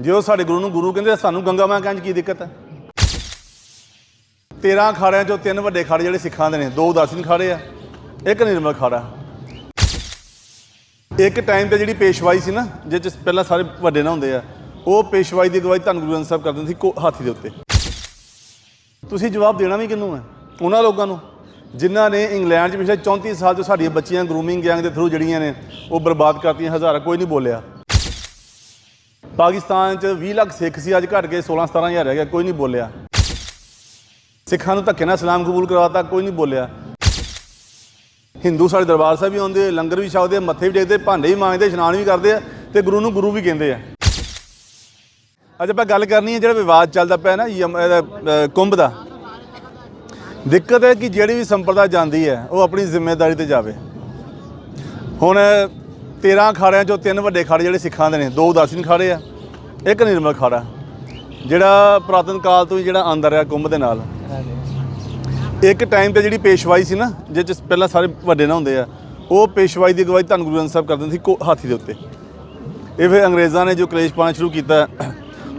ਜੇ ਉਹ ਸਾਡੇ ਗੁਰੂ ਨੂੰ ਗੁਰੂ ਕਹਿੰਦੇ ਸਾਨੂੰ ਗੰਗਾ ਮਾਂ 'ਚ ਕੀ ਦਿੱਕਤ ਹੈ 13 ਖਾੜਿਆਂ ਚੋਂ ਤਿੰਨ ਵੱਡੇ ਖਾੜੇ ਜਿਹੜੇ ਸਿੱਖਾਂ ਦੇ ਨੇ, ਦੋ ਉਦਾਸੀਨ ਖਾੜੇ ਆ, ਇੱਕ ਨਿਰਮਲ ਖਾੜਾ ਇੱਕ ਟਾਈਮ ਤੇ ਜਿਹੜੀ ਪੇਸ਼ਵਾਈ ਸੀ ਨਾ ਜਿਸ ਚ ਪਹਿਲਾਂ ਸਾਰੇ ਵੱਡੇ ਨਾ ਹੁੰਦੇ ਆ, ਉਹ ਪੇਸ਼ਵਾਈ ਦੀ ਅਗਵਾਈ ਧੰਨ ਗੁਰੂ ਗ੍ਰੰਥ ਸਾਹਿਬ ਕਰਦੇ ਸੀ ਕੋ- ਹਾਥੀ ਦੇ ਉੱਤੇ। ਤੁਸੀਂ ਜਵਾਬ ਦੇਣਾ ਵੀ ਕਿਹਨੂੰ ਹੈ ਉਹਨਾਂ ਲੋਕਾਂ ਨੂੰ। ਜਿਨ੍ਹਾਂ ਨੇ ਇੰਗਲੈਂਡ 'ਚ ਪਿਛਲੇ 34 ਸਾਲ ਤੋਂ ਸਾਡੀਆਂ ਬੱਚੀਆਂ ਗਰੂਮਿੰਗ ਗੈਂਗ ਦੇ ਥਰੂ ਜਿਹੜੀਆਂ ਨੇ, ਉਹ ਬਰਬਾਦ ਕਰਤੀਆਂ, ਹਜ਼ਾਰਾਂ, ਕੋਈ ਨਹੀਂ ਬੋਲਿਆ। ਪਾਕਿਸਤਾਨ 'ਚ 20 ਲੱਖ ਸਿੱਖ ਸੀ, ਅੱਜ ਘਟ ਕੇ 16 17000 ਰਹਿ ਗਿਆ, ਕੋਈ ਨਹੀਂ ਬੋਲਿਆ। ਸਿੱਖਾਂ ਨੂੰ ਧੱਕੇ ਨਾਲ ਸਲਾਮ ਕਬੂਲ ਕਰਵਾਤਾ, ਕੋਈ ਨਹੀਂ ਬੋਲਿਆ। ਹਿੰਦੂ ਸਾਡੇ ਦਰਬਾਰ ਸਾਹਿਬ ਵੀ ਆਉਂਦੇ, ਲੰਗਰ ਵੀ ਛਕਦੇ, ਮੱਥੇ ਵੀ ਟੇਕਦੇ, ਭਾਂਡੇ ਵੀ ਮਾਂਜਦੇ, ਇਸ਼ਨਾਨ ਵੀ ਕਰਦੇ ਆ ਤੇ ਗੁਰੂ ਨੂੰ ਗੁਰੂ ਵੀ ਕਹਿੰਦੇ ਆ। ਅੱਜ ਆਪਾਂ ਗੱਲ ਕਰਨੀ ਹੈ ਜਿਹੜਾ ਵਿਵਾਦ ਚੱਲਦਾ ਪਿਆ ਨਾ, ਯਮ- ਕੁੰਭ ਦਾ। ਦਿੱਕਤ ਹੈ ਕਿ ਜਿਹੜੀ ਵੀ ਸੰਪਰਦਾ ਜਾਂਦੀ ਹੈ, ਉਹ ਆਪਣੀ ਜ਼ਿੰਮੇਵਾਰੀ ਤੇ ਜਾਵੇ। ਹੁਣ 13 ਖਾੜਿਆਂ ਚੋਂ ਤਿੰਨ ਵੱਡੇ ਖਾੜੇ ਜਿਹੜੇ ਸਿੱਖਾਂ ਦੇ ਨੇ ਦੋ ਉਦਾਸੀਨ ਖਾੜੇ ਆ ਇੱਕ ਨਿਰਮਲ ਖਾੜਾ ਜਿਹੜਾ ਪੁਰਾਤਨ ਕਾਲ ਤੋਂ ਹੀ ਜਿਹੜਾ ਅੰਦਰ ਰਿਹਾ ਕੁੰਭ ਦੇ ਨਾਲ। ਇੱਕ ਟਾਈਮ ਤੇ ਜਿਹੜੀ ਪੇਸ਼ਵਾਈ ਸੀ ਨਾ ਜਿਸ ਚ ਪਹਿਲਾਂ ਸਾਰੇ ਵੱਡੇ ਨਾ ਹੁੰਦੇ ਆ ਉਹ ਪੇਸ਼ਵਾਈ ਦੀ ਅਗਵਾਈ ਧੰਨ ਗੁਰੂ ਗ੍ਰੰਥ ਸਾਹਿਬ ਕਰਦੇ ਸੀ ਕੋ- ਹਾਥੀ ਦੇ ਉੱਤੇ। ਇਹ ਫਿਰ ਅੰਗਰੇਜ਼ਾਂ ਨੇ ਜੋ ਕਲੇਸ਼ ਪਾਣਾ ਸ਼ੁਰੂ ਕੀਤਾ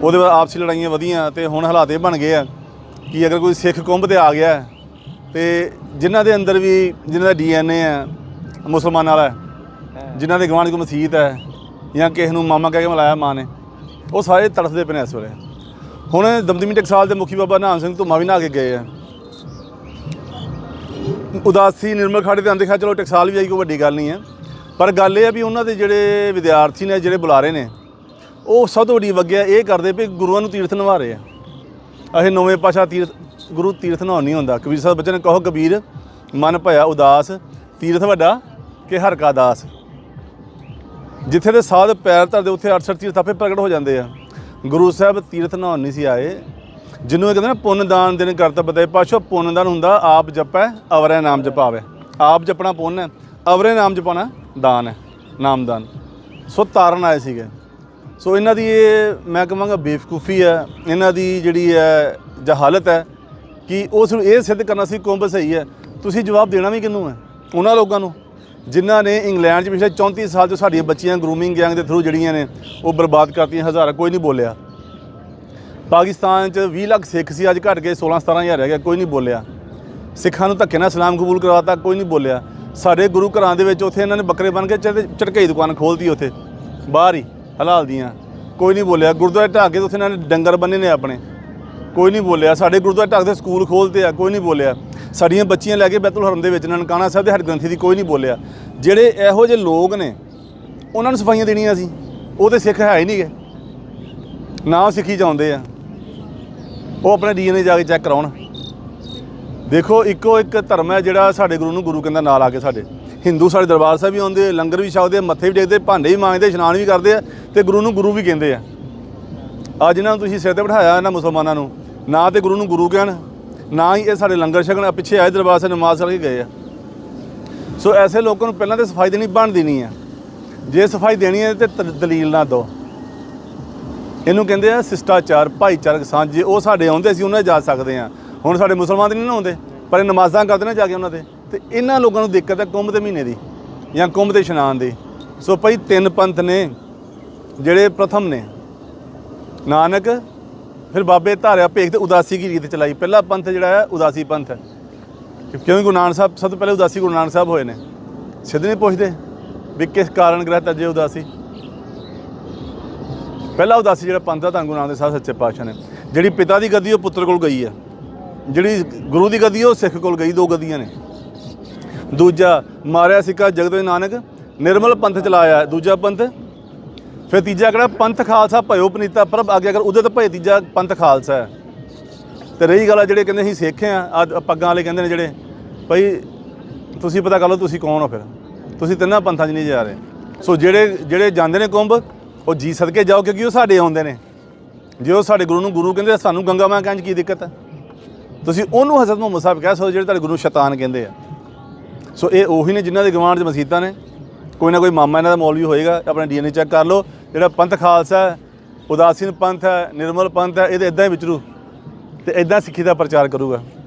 ਉਹਦੇ ਬਾਅਦ ਆਪਸੀ ਲੜਾਈਆਂ ਵਧੀਆਂ ਤੇ ਹੁਣ ਹਾਲਾਤ ਇਹ ਬਣ ਗਏ ਆ ਕਿ ਅਗਰ ਕੋਈ ਸਿੱਖ ਕੁੰਭ ਤੇ ਆ ਗਿਆ ਹੈ, ਤੇ ਜਿਨ੍ਹਾਂ ਦੇ ਅੰਦਰ ਵੀ ਜਿਨ੍ਹਾਂ ਦਾ ਡੀਐਨਏ ਹੈ ਮੁਸਲਮਾਨਾਂ ਵਾਲਾ ਜਿਨ੍ਹਾਂ ਦੇ ਗਵਾਂਢ ਕੋ ਮਸਜਿਦ ਹੈ ਜਾਂ ਕਿਸੇ ਨੂੰ ਮਾਮਾ ਕਹਿ ਕੇ ਮਿਲਾਇਆ ਮਾਂ ਨੇ, ਉਹ ਸਾਰੇ ਤੜਫਦੇ ਪਏ ਨੇ ਇਸ ਵੇਲੇ। ਹੁਣ ਦਮਦਮੀ ਟਕਸਾਲ ਦੇ ਮੁਖੀ ਬਾਬਾ ਨਾਮ ਸਿੰਘ ਧੁਮਾ ਵੀ ਨਹਾ ਕੇ ਗਏ ਆ। ਉਦਾਸੀ, ਨਿਰਮਲ ਖਾੜੇ ਤੇ ਆਂਦੇ ਖਾ ਚਲੋ ਟਕਸਾਲ ਵੀ ਆਈ, ਕੋਈ ਵੱਡੀ ਗੱਲ ਨਹੀਂ ਹੈ। ਪਰ ਗੱਲ ਇਹ ਆ ਵੀ ਉਹਨਾਂ ਦੇ ਜਿਹੜੇ ਵਿਦਿਆਰਥੀ ਨੇ, ਜਿਹੜੇ ਬੁਲਾਰੇ ਨੇ, ਉਹ ਸਭ ਤੋਂ ਵੱਡੀ ਵਗਿਆ ਇਹ ਕਰਦੇ ਵੀ ਗੁਰੂਆਂ ਨੂੰ ਤੀਰਥ ਨਿਭਾ ਰਹੇ ਆ। ਅਸੀਂ ਨੌਵੇਂ ਪਾਸ਼ਾ ਤੀਰਥ, ਗੁਰੂ ਤੀਰਥ ਨਹਾਉਣ ਨਹੀਂ ਹੁੰਦਾ। ਕਬੀਰ ਸਾਹਿਬ ਬੱਚੇ ਨੇ ਕਹੋ, ਕਬੀਰ, ਮਨ ਭਇਆ ਉਦਾਸ, ਤੀਰਥ ਵੱਡਾ ਕਿ ਹਰ ਕਾ ਦਾਸ। ਜਿੱਥੇ ਦੇ ਸਾਧ ਪੈਰ ਧਰਦੇ, ਉੱਥੇ 68 ਤੀਰਥ ਆਪੇ ਪ੍ਰਗਟ ਹੋ ਜਾਂਦੇ ਆ। ਗੁਰੂ ਸਾਹਿਬ ਤੀਰਥ ਨਹਾਉਣ ਨਹੀਂ ਸੀ ਆਏ, ਜਿਹਨੂੰ ਇਹ ਕਹਿੰਦੇ ਨਾ ਪੁੰਨ ਦਾਨ ਦੇਣ ਕਰਤਾ ਬਤਾਏ। ਪਾਸ਼ੋ ਪੁੰਨ ਦਾਨ ਹੁੰਦਾ, ਆਪ ਜਪੈ, ਅਵਰੈ ਨਾਮ ਜਪਾਵੇ। ਆਪ ਜਪਣਾ ਪੁੰਨ ਹੈ, ਅਵਰੇ ਨਾਮ ਜਪਣਾ ਦਾਨ ਹੈ ਨਾਮਦਾਨ ਸੋ ਤਾਰਨ ਆਏ ਸੀਗੇ। ਸੋ ਇਹਨਾਂ ਦੀ ਇਹ, ਮੈਂ ਕਹਾਂਗਾ ਬੇਵਕੂਫੀ ਹੈ। ਇਹਨਾਂ ਦੀ ਜਿਹੜੀ ਹੈ, ਜਹਾਲਤ ਹੈ ਕਿ ਉਸ ਨੂੰ ਇਹ ਸਿੱਧ ਕਰਨਾ ਸੀ, ਕੁੰਭ ਸਹੀ ਹੈ। ਤੁਸੀਂ ਜਵਾਬ ਦੇਣਾ ਵੀ ਕਿਹਨੂੰ ਹੈ? ਉਹਨਾਂ ਲੋਕਾਂ ਨੂੰ। ਜਿਨ੍ਹਾਂ ਨੇ ਇੰਗਲੈਂਡ 'ਚ ਪਿਛਲੇ 34 ਸਾਲ ਤੋਂ ਸਾਡੀਆਂ ਬੱਚੀਆਂ ਗਰੂਮਿੰਗ ਗੈਂਗ ਦੇ ਥਰੂ ਜਿਹੜੀਆਂ ਨੇ, ਉਹ ਬਰਬਾਦ ਕਰਤੀਆਂ, ਹਜ਼ਾਰਾਂ, ਕੋਈ ਨਹੀਂ ਬੋਲਿਆ। ਪਾਕਿਸਤਾਨ 'ਚ 20 ਲੱਖ ਸਿੱਖ ਸੀ, ਅੱਜ ਘਟ ਕੇ 16 17000 ਰਹਿ ਗਿਆ, ਕੋਈ ਨਹੀਂ ਬੋਲਿਆ। ਸਿੱਖਾਂ ਨੂੰ ਧੱਕੇ ਨਾਲ ਸਲਾਮ ਕਬੂਲ ਕਰਵਾਤਾ ਕੋਈ ਨਹੀਂ ਬੋਲਿਆ। ਸਾਡੇ ਗੁਰੂ ਘਰਾਂ ਦੇ ਵਿੱਚ ਉੱਥੇ ਇਹਨਾਂ ਨੇ ਬੱਕਰੇ ਬਣ ਕੇ ਝਟਕੇ ਦੁਕਾਨ ਖੋਲਤੀ ਉੱਥੇ, ਬਾਹਰ ਹੀ, ਹਲਾਲ ਦੀਆਂ। ਕੋਈ ਨਹੀਂ ਬੋਲਿਆ। ਗੁਰਦੁਆਰੇ ਢਾਹ ਕੇ ਉੱਥੇ ਇਹਨਾਂ ਨੇ ਡੰਗਰ ਬੰਨੇ ਨੇ ਆਪਣੇ। ਕੋਈ ਨਹੀਂ ਬੋਲਿਆ। ਸਾਡੇ ਗੁਰਦੁਆਰੇ ਢਾਹ ਦੇ ਸਕੂਲ ਖੋਲਤੇ ਆ, ਕੋਈ ਨਹੀਂ ਬੋਲਿਆ। ਸਾਡੀਆਂ ਬੱਚੀਆਂ ਲੈ ਕੇ ਬੈਤੁਲ ਹਰਮ ਦੇ ਵਿੱਚ ਨਨਕਾਣਾ ਸਾਹਿਬ ਦੇ ਹਰਗ੍ਰੰਥੀ ਦੀ ਕੋਈ ਨਹੀਂ ਬੋਲਿਆ। ਜਿਹੜੇ ਇਹੋ ਜਿਹੇ ਲੋਕ ਨੇ, ਉਹਨਾਂ ਨੂੰ ਸਫਾਈਆਂ ਦੇਣੀਆਂ ਸੀ। ਉਹ ਤੇ ਸਿੱਖ ਹੈ ਹੀ ਨਹੀਂਗੇ ਨਾ ਉਹ ਸਿੱਖੀ ਚਾਹੁੰਦੇ ਆ। ਉਹ ਆਪਣੇ ਡੀਐਨਏ ਜਾ ਕੇ ਚੈੱਕ ਕਰਾਉਣ। ਦੇਖੋ, ਇੱਕੋ ਇੱਕ ਧਰਮ ਹੈ ਜਿਹੜਾ ਸਾਡੇ ਗੁਰੂ ਨੂੰ ਗੁਰੂ ਕਹਿੰਦਾ ਨਾਲ ਆ ਕੇ ਸਾਡੇ। ਹਿੰਦੂ ਸਾਡੇ ਦਰਬਾਰ ਸਾਹਿਬ ਵੀ ਆਉਂਦੇ, ਲੰਗਰ ਵੀ ਛਕਦੇ, ਮੱਥੇ ਵੀ ਟੇਕਦੇ, ਭਾਂਡੇ ਵੀ ਮਾਂਜਦੇ, ਇਸ਼ਨਾਨ ਵੀ ਕਰਦੇ ਆ ਤੇ ਗੁਰੂ ਨੂੰ ਗੁਰੂ ਵੀ ਕਹਿੰਦੇ ਆ। ਅੱਜ ਇਹਨਾਂ ਨੂੰ ਤੁਸੀਂ ਸਿਰ ਤੇ ਬਿਠਾਇਆ ਇਹਨਾਂ ਮੁਸਲਮਾਨਾਂ ਨੂੰ, ਨਾ ਤੇ ਗੁਰੂ ਨੂੰ ਗੁਰੂ ਕਹਿਣ। ਨਾ ਹੀ ਇਹ ਸਾਡੇ ਲੰਗਰ ਛਕਣ ਪਿੱਛੇ ਆਏ ਦਰਬਾਰ ਸਾਹਿਬ ਨਮਾਜ਼ ਕਰਕੇ ਗਏ ਆ। ਸੋ ਐਸੇ ਲੋਕਾਂ ਨੂੰ ਪਹਿਲਾਂ ਤੇ ਸਫ਼ਾਈ ਦੇਣੀ ਬਣਦੀ ਨਹੀਂ ਆ। ਜੇ ਸਫ਼ਾਈ ਦੇਣੀ ਹੈ ਤੇ ਦਲੀਲ ਨਾ ਦਿਓ। ਇਹਨੂੰ ਕਹਿੰਦੇ ਆ ਸਿਸ਼ਟਾਚਾਰ, ਭਾਈਚਾਰਕ ਸਾਂਝੇ। ਉਹ ਸਾਡੇ ਆਉਂਦੇ ਸੀ ਉਹਨਾਂ ਜਾ ਸਕਦੇ ਆ ਹੁਣ ਸਾਡੇ ਮੁਸਲਮਾਨ ਤੇ ਨਹੀਂ ਨਾ ਆਉਂਦੇ, ਪਰ ਇਹ ਨਮਾਜ਼ਾਂ ਕਰਦੇ ਨੇ ਜਾ ਕੇ ਉਹਨਾਂ ਦੇ। ਤੇ ਇਹਨਾਂ ਲੋਕਾਂ ਨੂੰ ਦਿੱਕਤ ਹੈ ਕੁੰਭ ਦੇ ਮਹੀਨੇ ਦੀ ਜਾਂ ਕੁੰਭ ਦੇ ਇਸ਼ਨਾਨ ਦੀ। ਸੋ ਭਾਈ ਤਿੰਨ ਪੰਥ ਨੇ, ਜਿਹੜੇ ਪ੍ਰਥਮ ਨੇ। ਨਾਨਕ ਫਿਰ ਬਾਬੇ ਧਾਰਿਆ ਭੇਖ ਤੇ ਉਦਾਸੀ ਕੀ ਰੀਤ ਚਲਾਈ? ਪਹਿਲਾ ਪੰਥ ਜਿਹੜਾ ਹੈ, ਉਦਾਸੀ ਪੰਥ ਹੈ। ਕਿਉਂਕਿ ਗੁਰੂ ਨਾਨਕ ਸਾਹਿਬ, ਸਭ ਤੋਂ ਪਹਿਲੇ ਉਦਾਸੀ ਗੁਰੂ ਨਾਨਕ ਸਾਹਿਬ ਹੋਏ ਨੇ। ਸਿੱਧ ਨਹੀਂ ਪੁੱਛਦੇ ਵੀ ਕਿਸ ਕਾਰਨ ਗ੍ਰਹਿ ਤਜੇ ਉਦਾਸੀ? ਪਹਿਲਾ ਉਦਾਸੀ ਜਿਹੜਾ ਪੰਥ ਆ ਧੰਨ ਗੁਰੂ ਨਾਨਕ ਸਾਹਿਬ ਸੱਚੇ ਪਾਤਸ਼ਾਹ ਨੇ। ਜਿਹੜੀ ਪਿਤਾ ਦੀ ਗੱਦੀ, ਉਹ ਪੁੱਤਰ ਕੋਲ ਗਈ ਹੈ ਜਿਹੜੀ ਗੁਰੂ ਦੀ ਗੱਦੀ, ਉਹ ਸਿੱਖ ਕੋਲ ਗਈ, ਦੋ ਗੱਦੀਆਂ ਨੇ। ਦੂਜਾ ਮਾਰਿਆ ਸਿੱਕਾ ਜਗਤ ਨਾਨਕ, ਨਿਰਮਲ ਪੰਥ ਚਲਾਇਆ। ਦੂਜਾ ਪੰਥ ਫਿਰ ਤੀਜਾ ਕਿਹੜਾ? ਪੰਥ ਖਾਲਸਾ ਭਇਓ ਪਨੀਤਾ ਪ੍ਰਭ ਆਗਿਆ ਕਰ ਉਹਦੇ ਤੇ ਭਏ ਤੀਜਾ ਪੰਥ ਖਾਲਸਾ ਹੈ। ਤੇ ਰਹੀ ਗੱਲ ਆ ਜਿਹੜੇ ਕਹਿੰਦੇ ਅਸੀਂ ਸਿੱਖ ਆ ਆਹ ਪੱਗਾਂ ਵਾਲੇ ਕਹਿੰਦੇ ਨੇ ਜਿਹੜੇ, ਭਾਈ ਤੁਸੀਂ ਪਤਾ ਕਰ ਲਓ ਤੁਸੀਂ ਕੌਣ ਹੋ ਫਿਰ। ਤੁਸੀਂ ਤਿੰਨਾਂ ਪੰਥਾਂ 'ਚ ਨਹੀਂ ਜਾ ਰਹੇ। ਸੋ ਜਿਹੜੇ ਜਿਹੜੇ ਜਾਂਦੇ ਨੇ ਕੁੰਭ, ਉਹ ਜੀ ਸਦਕੇ ਜਾਓ ਕਿਉਂਕਿ ਉਹ ਸਾਡੇ ਆਉਂਦੇ ਨੇ। ਜੇ ਉਹ ਸਾਡੇ ਗੁਰੂ ਨੂੰ ਗੁਰੂ ਕਹਿੰਦੇ ਸਾਨੂੰ ਗੰਗਾ ਮਾਂ ਕਹਿੰਝ ਕੀ ਦਿੱਕਤ ਹੈ ਤੁਸੀਂ ਉਹਨੂੰ ਹਜ਼ਰਤ ਮੁਹੰਮਦ ਸਾਹਿਬ ਕਹਿ ਸਕਦੇ ਜਿਹੜੇ ਤੁਹਾਡੇ ਗੁਰੂ ਸ਼ੈਤਾਨ ਕਹਿੰਦੇ ਆ। ਸੋ ਇਹ ਉਹੀ ਨੇ ਜਿਨ੍ਹਾਂ ਦੇ ਗਵਾਂਢ 'ਚ ਮਸੀਤਾਂ ਨੇ। ਕੋਈ ਨਾ ਕੋਈ ਮਾਮਾ ਇਹਨਾਂ ਦਾ ਮੌਲਵੀ ਹੋਏਗਾ, ਆਪਣਾ ਡੀਐਨਏ ਚੈੱਕ ਕਰ ਲਓ। ਜਿਹੜਾ ਪੰਥ ਖਾਲਸਾ ਹੈ, ਉਦਾਸੀਨ ਪੰਥ ਹੈ, ਨਿਰਮਲ ਪੰਥ ਹੈ ਇਹਦੇ ਇਦਾਂ ਹੀ ਵਿਚਰੂ ਤੇ ਇਦਾਂ ਸਿੱਖੀ ਦਾ ਪ੍ਰਚਾਰ ਕਰੂਗਾ।